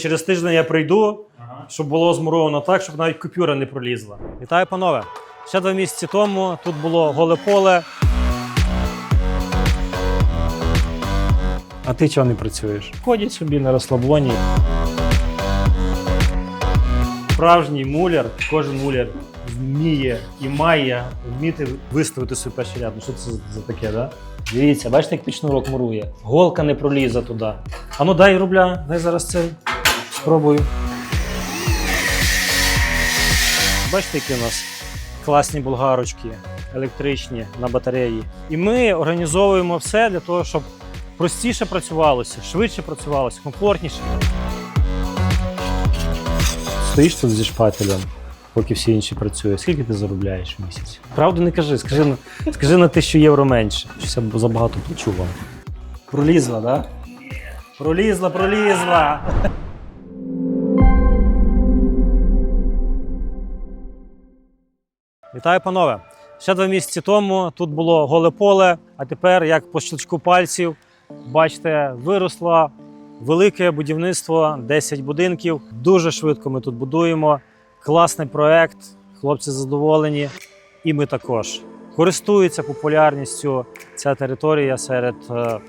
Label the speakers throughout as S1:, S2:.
S1: Через тиждень я прийду, щоб було змуровано так, щоб навіть купюра не пролізла. Вітаю, панове! Ще два місяці тому тут було голе поле. А ти чого не працюєш? Ходіть собі на розслаблоні. Справжній муляр, кожен муляр вміє і має вміти виставити свій перший ряд. Ну що це за таке, да? Дивіться, бачите, як пічнурок мурує. Голка не пролізе туди. А ну дай рубля, дай зараз цей. Спробую. Бачите, які у нас класні болгарочки, електричні на батареї. І ми організовуємо все для того, щоб простіше працювалося, швидше працювалося, комфортніше. Стоїш тут зі шпателем, поки всі інші працюють. Скільки ти заробляєш в місяць? Правду не кажи, скажи, на- скажи на тисячу євро менше. Щось я забагато плачу вам. Пролізла, так? Да? Пролізла, пролізла. Вітаю, панове! Ще два місяці тому тут було голе поле, а тепер, як по щелчку пальців, бачите, виросло велике будівництво, 10 будинків. Дуже швидко ми тут будуємо. Класний проект, хлопці задоволені, і ми також. Користується популярністю ця територія серед е,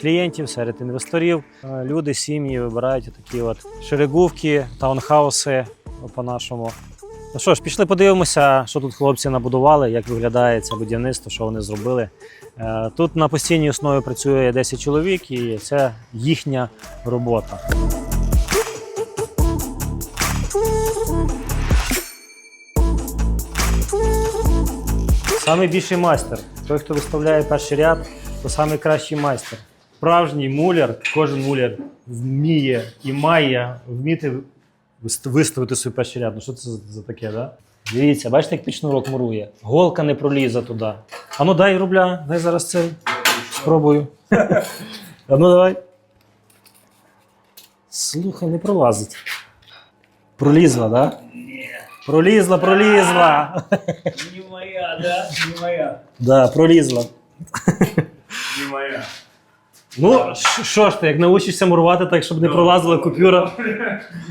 S1: клієнтів, серед інвесторів. Е, Люди, сім'ї вибирають такі от шерегувки, таунхауси по-нашому. Ну що ж, пішли подивимося, що тут хлопці набудували, як виглядає це будівництво, що вони зробили. Е, Тут на постійній основі працює 10 чоловік, і це їхня робота. Самий більший майстер. Той, хто виставляє перший ряд, то найкращий майстер. Справжній муляр, кожен муляр вміє і має вміти виставити свій перший ряд. Ну що це за, таке, да? Дивіться, бачите, як пічнурок мурує. Голка не пролізе туди. А ну дай рубля, дай зараз цей. Спробую. А ну давай. Слухай, не пролазить. Пролізла, да? Пролізла, пролізла.
S2: Не моя, да? Не моя.
S1: Да, пролізла.
S2: Не моя.
S1: Ну, що ж ти, як научишся мурувати так, щоб не пролазила купюра.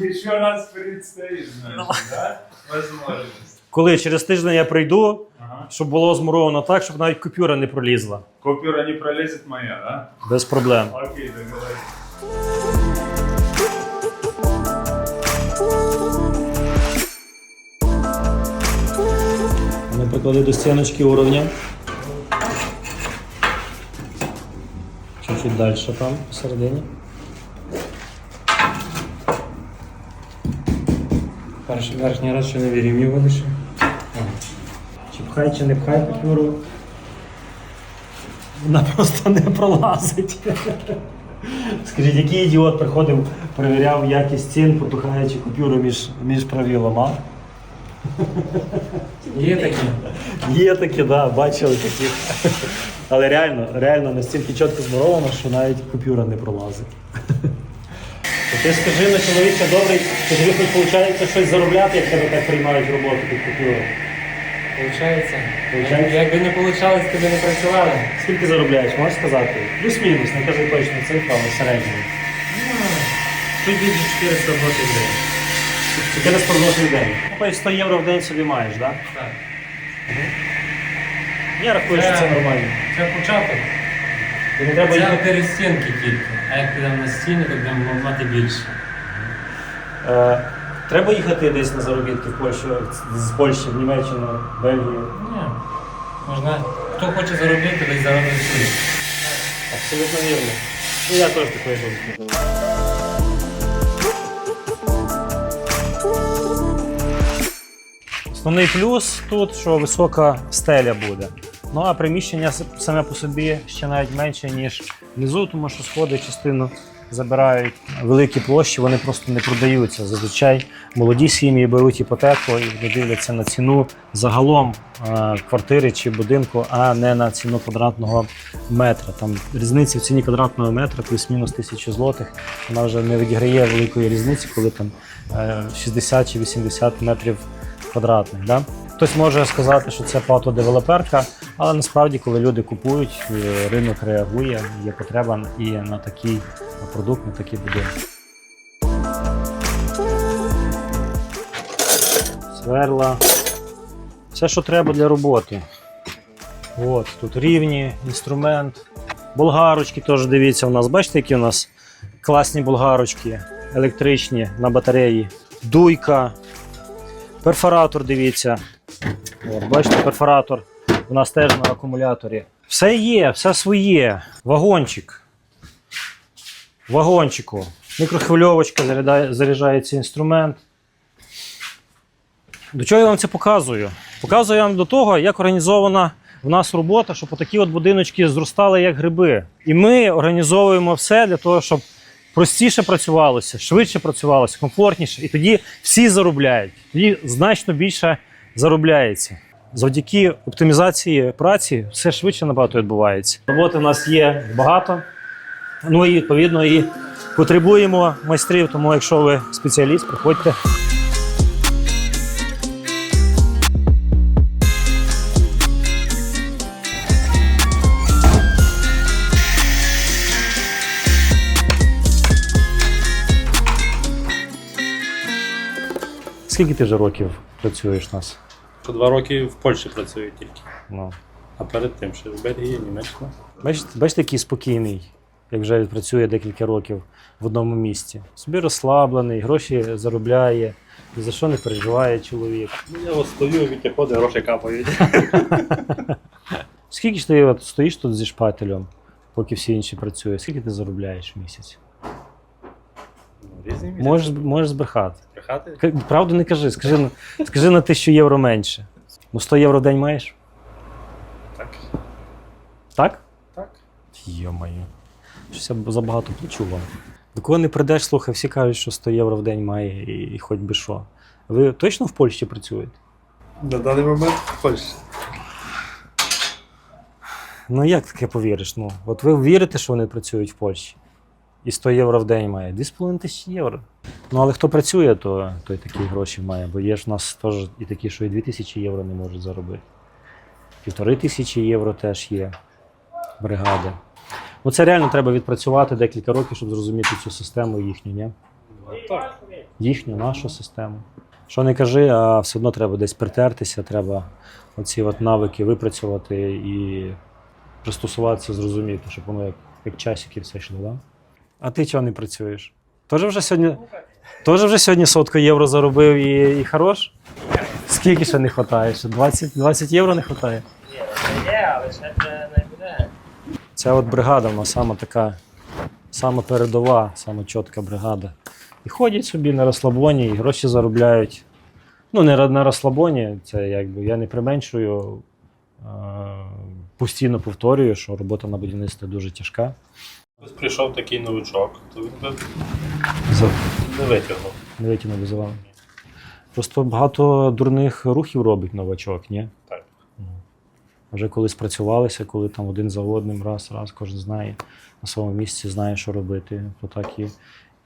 S2: Еще раз предстоит, значит, да? Возможность.
S1: Коли через тиждень я прийду, щоб було змуровано так, щоб навіть купюра не пролізла.
S2: Купюра не пролезет моя, да?
S1: Без проблем.
S2: Окей, договорились.
S1: Ми приклади до стіночки уровня. Чуть-чуть далі там, посередині. Перший верхній раз ще не вирівнювали ще. Чи пхай, чи не пхай купюру. Вона просто не пролазить. Скажіть, який ідіот приходив, перевіряв якість цін, потухаючи купюру між, між правилом, а?
S3: Є такі.
S1: Є такі, да, бачили таких. Але реально, реально настільки чітко змуровано, що навіть купюра не пролазить. Ти скажи на чоловіча добрий, чи тобі хоч виходить щось заробляти, як тебе так приймають роботу під купюру?
S3: Получається.
S1: Получається?
S3: Якби не вийшло, то би не працювали.
S1: Скільки заробляєш, можеш сказати? Плюс-мінус, не кажи точно цифру, але середньо.
S3: Чуть більше 400 гривень.
S1: 400 злотих в день. Ну, тобто 100 євро в день собі маєш, так? Да?
S3: Так.
S1: Я рахую, що це нормально.
S3: Це початок.
S1: Тобі не треба
S3: Це
S1: їхати.
S3: перестінки тільки. А як підемо на стіни, то будемо мати більше.
S1: Е, треба їхати десь на заробітки в Польщу, з Польщі, в Німеччину, Бельгію.
S3: Ні. Можна. Хто хоче заробити, десь заробить собі.
S1: Абсолютно вірно. Ну, я теж такої думки. Основний плюс тут, що висока стеля буде. Ну а приміщення саме по собі ще навіть менше, ніж внизу, тому що сходи частину забирають великі площі, вони просто не продаються. Зазвичай молоді сім'ї беруть іпотеку і дивляться на ціну загалом е, квартири чи будинку, а не на ціну квадратного метра. Там різниця в ціні квадратного метра плюс-мінус тисячу злотих. Вона вже не відіграє великої різниці, коли там е, 60 чи 80 метрів квадратних. Да? Хтось може сказати, що це патодевелоперка, але насправді, коли люди купують, е, ринок реагує, є потреба і на такий продукт, на такі будинки. Сверла. Все, що треба для роботи. От, Тут рівні, інструмент. Болгарочки теж дивіться у нас. Бачите, які у нас класні болгарочки електричні на батареї, дуйка. Перфоратор, дивіться. От, бачите, перфоратор. У нас теж на акумуляторі. Все є, все своє. Вагончик. Вагончику. Мікрохвильовочка заряджає- заряджається інструмент. До чого я вам це показую? Показую вам до того, як організована в нас робота, щоб отакі от будиночки зростали як гриби. І ми організовуємо все для того, щоб простіше працювалося, швидше працювалося, комфортніше. І тоді всі заробляють. Тоді значно більше заробляється. Завдяки оптимізації праці все швидше набагато відбувається. Роботи в нас є багато. Ну і відповідно і потребуємо майстрів. Тому, якщо ви спеціаліст, приходьте. Скільки ти вже років працюєш у нас?
S4: По два роки в Польщі працюю тільки.
S1: Ну.
S4: А перед тим ще в Бельгії, Німеччина.
S1: Бачите, бачите, який спокійний, як вже працює декілька років в одному місці. Собі розслаблений, гроші заробляє, ні за що не переживає чоловік.
S4: Ну, Я ось стою, відходи, гроші капають.
S1: Скільки ж ти от стоїш тут зі шпателем, поки всі інші працюють? Скільки ти заробляєш в місяць?
S4: Ну, Різні місяці.
S1: Можеш, можеш збрехати.
S4: Брехати.
S1: Правду не кажи, скажи, на- скажи на 1000 євро менше. Ну 100 євро в день маєш?
S4: Так.
S1: Так?
S4: Так.
S1: Йо-моє. Щось я забагато плачу вам. До кого не прийдеш, слухай, всі кажуть, що 100 євро в день має і, і хоч би що. Ви точно в Польщі працюєте?
S4: На даний момент в Польщі.
S1: Ну як таке повіриш? Ну, от ви вірите, що вони працюють в Польщі? І 100 євро в день має. 2,5 тисячі євро. Ну, але хто працює, то той такі гроші має, бо є ж в нас теж і такі, що і 2 тисячі євро не можуть заробити. Півтори тисячі євро теж є бригади. Ну, це реально треба відпрацювати декілька років, щоб зрозуміти цю систему їхню, ні?
S4: Так.
S1: їхню, нашу систему. Що не кажи, а все одно треба десь притертися, треба оці от навики випрацювати і пристосуватися, зрозуміти, щоб воно як, як часики все йшло, да? А ти чого не працюєш? Тоже вже сьогодні, тоже вже сьогодні сотку євро заробив і, і хорош? Скільки ще не вистачає? 20, 20 євро не вистачає?
S3: Є, але ще не буде.
S1: Ця от бригада, вона сама така, сама передова, сама чітка бригада. І ходять собі на розслабоні, і гроші заробляють. Ну, не на розслабоні, це якби я не применшую. Постійно повторюю, що робота на будівництві дуже тяжка.
S4: Ось прийшов такий новичок, то він би
S1: За-
S4: не витягнув.
S1: Не витягнув без вами. Просто багато дурних рухів робить новачок, ні?
S4: Так.
S1: Ну. Вже коли спрацювалися, коли там один за одним, раз, раз, кожен знає на своєму місці, знає, що робити, то так і,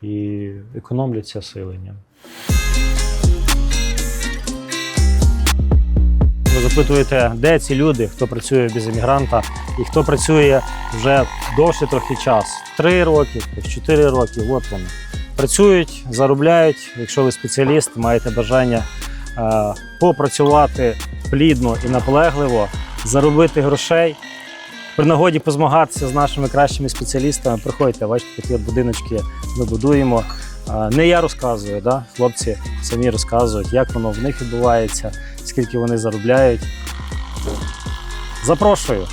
S1: і економляться сили. Ні? Ви запитуєте, де ці люди, хто працює без емігранта і хто працює вже довше трохи час. Три роки, чотири роки, от вони. Працюють, заробляють. Якщо ви спеціаліст, маєте бажання е, попрацювати плідно і наполегливо, заробити грошей. При нагоді позмагатися з нашими кращими спеціалістами, приходьте, бачите, такі будиночки ми будуємо. Е, Не я розказую, да? хлопці самі розказують, як воно в них відбувається, скільки вони заробляють. Запрошую.